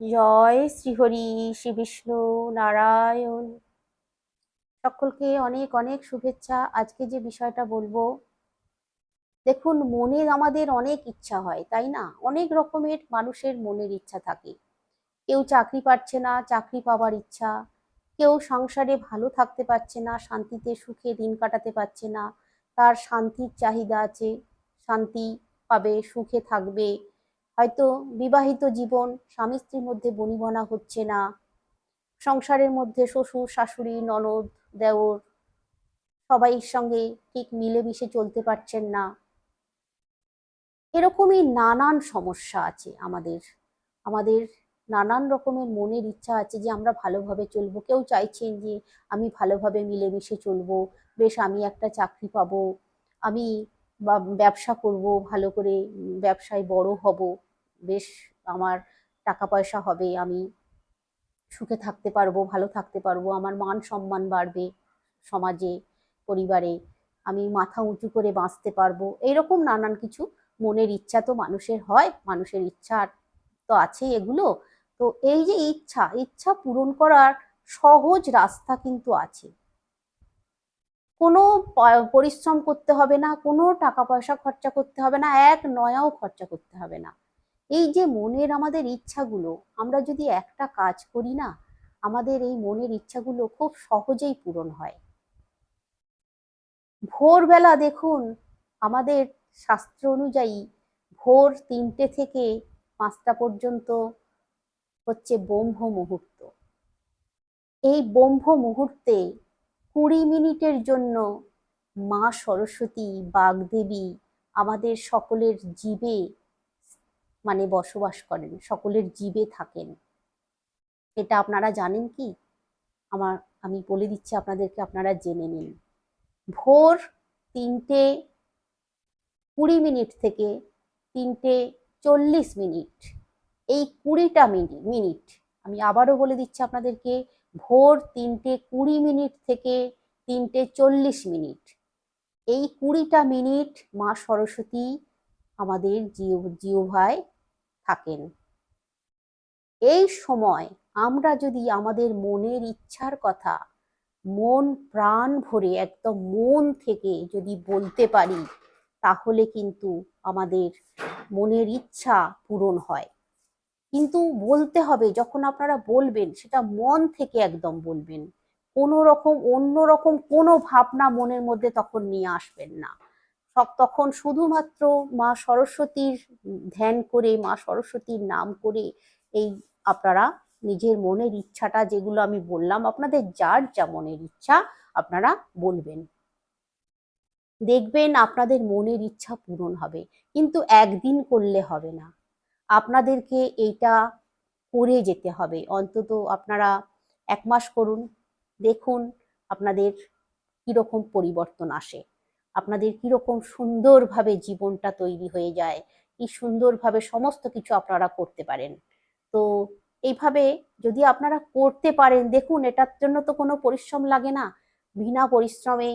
জয় শ্রীহরি, শ্রী বিষ্ণু নারায়ণ। সকলকে অনেক অনেক শুভেচ্ছা। আজকে যে বিষয়টা বলব, দেখুন, মনের আমাদের অনেক ইচ্ছা হয়, তাই না? অনেক রকমের মানুষের মনের ইচ্ছা থাকে। কেউ চাকরি পাচ্ছে না, চাকরি পাওয়ার ইচ্ছা। কেউ সংসারে ভালো থাকতে পারছে না, শান্তিতে সুখে দিন কাটাতে পারছে না। তার শান্তির চাহিদা আছে, শান্তি পাবে, সুখে থাকবে। হয়তো বিবাহিত জীবন স্বামী স্ত্রীর মধ্যে বনিবনা হচ্ছে না। সংসারের মধ্যে শ্বশুর, শাশুড়ি, ননদ, দেওর সবাইয়ের সঙ্গে ঠিক মিলেমিশে চলতে পারছেন না। এরকমই নানান সমস্যা আছে আমাদের। আমাদের নানান রকমের মনের ইচ্ছা আছে যে আমরা ভালোভাবে চলবো। কেউ চাইছেন যে আমি ভালোভাবে মিলেমিশে চলবো, বেশ আমি একটা চাকরি পাবো, আমি ব্যবসা করব, ভালো করে ব্যবসায় বড় হব। বেশ আমার টাকা পয়সা হবে, আমি সুখে থাকতে পারব, ভালো থাকতে পারব, আমার মান সম্মান বাড়বে সমাজে, পরিবারে, আমি মাথা উঁচু করে বাঁচতে পারব। এইরকম নানান কিছু মনের ইচ্ছা তো মানুষের হয়, মানুষের ইচ্ছা তো আছেই এগুলো। তো এই যে ইচ্ছা ইচ্ছা পূরণ করার সহজ রাস্তা কিন্তু আছে। কোনো পরিশ্রম করতে হবে না, কোনো টাকা পয়সা খরচা করতে হবে না, এক নয়াও খরচা করতে হবে না। এই যে মনের আমাদের ইচ্ছাগুলো, আমরা যদি একটা কাজ করি না, আমাদের এই মনের ইচ্ছাগুলো খুব সহজেই পূরণ হয়। ভোরবেলা দেখুন, আমাদের শাস্ত্র অনুযায়ী ভোর তিনটে থেকে পাঁচটা পর্যন্ত হচ্ছে ব্রহ্ম মুহূর্ত। এই ব্রহ্ম মুহূর্তে কুড়ি মিনিটের জন্য মা সরস্বতী, বাগদেবী আমাদের সকলের জীবে মানে বসবাস করেন, সকলের জীবে থাকেন। এটা আপনারা জানেন কি? আমার, আমি বলে দিচ্ছি আপনাদেরকে, আপনারা জেনে নিন। ভোর তিনটে কুড়ি মিনিট থেকে তিনটে চল্লিশ মিনিট, এই কুড়িটা মিনিট মিনিট, আমি আবারও বলে দিচ্ছি আপনাদেরকে, ভোর তিনটে কুড়ি মিনিট থেকে তিনটে চল্লিশ মিনিট, এই কুড়িটা মিনিট মা সরস্বতী আমাদের জিও জিওভায় থাকেন। এই সময় আমরা যদি আমাদের মনের ইচ্ছার কথা, মন প্রাণ ভরে একদম মন থেকে যদি বলতে পারি, তাহলে কিন্তু আমাদের মনের ইচ্ছা পূরণ হয়। কিন্তু বলতে হবে, যখন আপনারা বলবেন, সেটা মন থেকে একদম বলবেন। কোনো রকম, অন্য রকম কোনো ভাবনা মনের মধ্যে তখন নিয়ে আসবেন না। তখন শুধুমাত্র মা সরস্বতীর ধ্যান করে, মা সরস্বতীর নাম করে এই আপনারা নিজের মনের ইচ্ছাটা যেগুলো আমি বললাম, আপনাদের যার যা মনের ইচ্ছা আপনারা বলবেন। দেখবেন আপনাদের মনের ইচ্ছা পূরণ হবে, কিন্তু একদিন করলে হবে না। আপনাদেরকে এইটা করে যেতে হবে। অন্তত আপনারা এক মাস করুন, দেখুন আপনাদের কীরকম পরিবর্তন আসে। আপনাদের কীরকম সুন্দরভাবে জীবনটা তৈরি হয়ে যায়, কি সুন্দরভাবে সমস্ত কিছু আপনারা করতে পারেন। তো এইভাবে যদি আপনারা করতে পারেন, দেখুন এটার জন্য তো কোনো পরিশ্রম লাগে না। বিনা পরিশ্রমে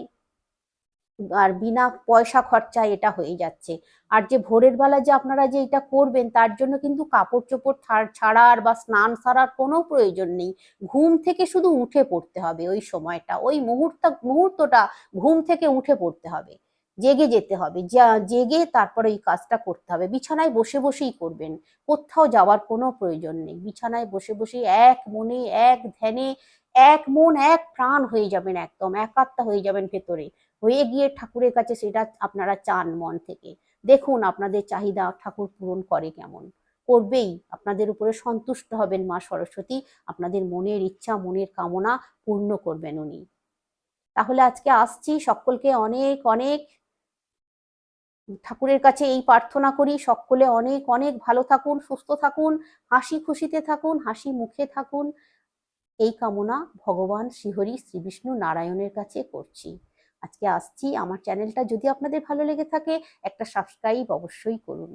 আর বিনা পয়সা খরচায় এটা হয়ে যাচ্ছে। আর যে ভোরের বেলা যে আপনারা যে এটা করবেন, তার জন্য কিন্তু কাপড় চোপড় ছাড়ার বা স্নান সারার কোনো প্রয়োজন নেই। ঘুম থেকে শুধু উঠে পড়তে হবে ওই সময়টা। ওই মুহূর্ত, মুহূর্তটা ঘুম থেকে উঠে পড়তে হবে। জেগে যেতে হবে। জেগে তারপরে এই কাজটা করতে হবে। বিছানায় বসে বসেই করবেন। কোথাও যাওয়ার কোনো প্রয়োজন নেই। বিছানায় বসে বসে এক মনে, এক ধ্যানে, এক মন, এক প্রাণ হয়ে যাবেন একদম। একাত্তা হয়ে যাবেন ভেতরে। হয়ে গিয়ে ঠাকুরের কাছে সেটা আপনারা চান মন থেকে। দেখুন আপনাদের চাহিদা ঠাকুর পূরণ করে কেমন। করবেই, আপনাদের উপরে সন্তুষ্ট হবেন মা সরস্বতী, আপনাদের মনের ইচ্ছা, মনের কামনা পূর্ণ করবেন উনি। তাহলে আজকে আসছি, সকলকে অনেক অনেক ঠাকুরের কাছে এই প্রার্থনা করি, সকলে অনেক অনেক ভালো থাকুন, সুস্থ থাকুন, হাসি খুশিতে থাকুন, হাসি মুখে থাকুন। এই কামনা ভগবান শ্রীহরি শ্রী বিষ্ণু নারায়ণের কাছে করছি। আজকে আসছি। আমার চ্যানেলটা যদি আপনাদের ভালো লেগে থাকে একটা সাবস্ক্রাইব অবশ্যই করুন।